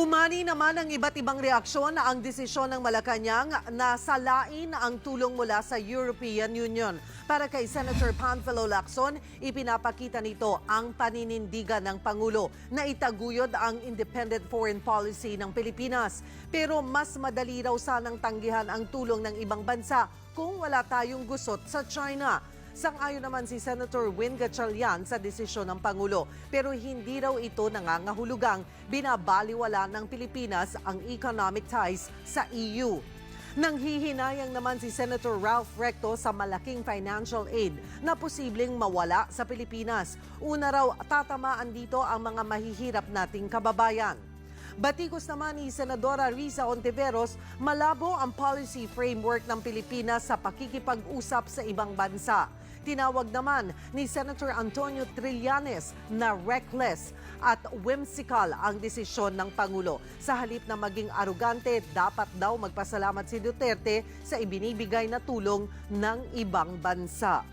Umani naman ang iba't ibang reaksyon na ang desisyon ng Malacanang na salain ang tulong mula sa European Union. Para kay Senator Panfilo Lacson, ipinapakita nito ang paninindigan ng Pangulo na itaguyod ang independent foreign policy ng Pilipinas. Pero mas madali raw sanang tanggihan ang tulong ng ibang bansa kung wala tayong gusot sa China. Sang-ayon naman si Senator Win Gatchalian sa desisyon ng Pangulo pero hindi raw ito nangangahulugang binabaliwala ng Pilipinas ang economic ties sa EU. Nanghihinayang naman si Senator Ralph Recto sa malaking financial aid na posibleng mawala sa Pilipinas. Una raw, tatamaan dito ang mga mahihirap nating kababayan. Batikos naman ni Senadora Risa Ontiveros, malabo ang policy framework ng Pilipinas sa pakikipag-usap sa ibang bansa. Tinawag naman ni Senator Antonio Trillanes na reckless at whimsical ang desisyon ng Pangulo. Sa halip na maging arugante, dapat daw magpasalamat si Duterte sa ibinibigay na tulong ng ibang bansa.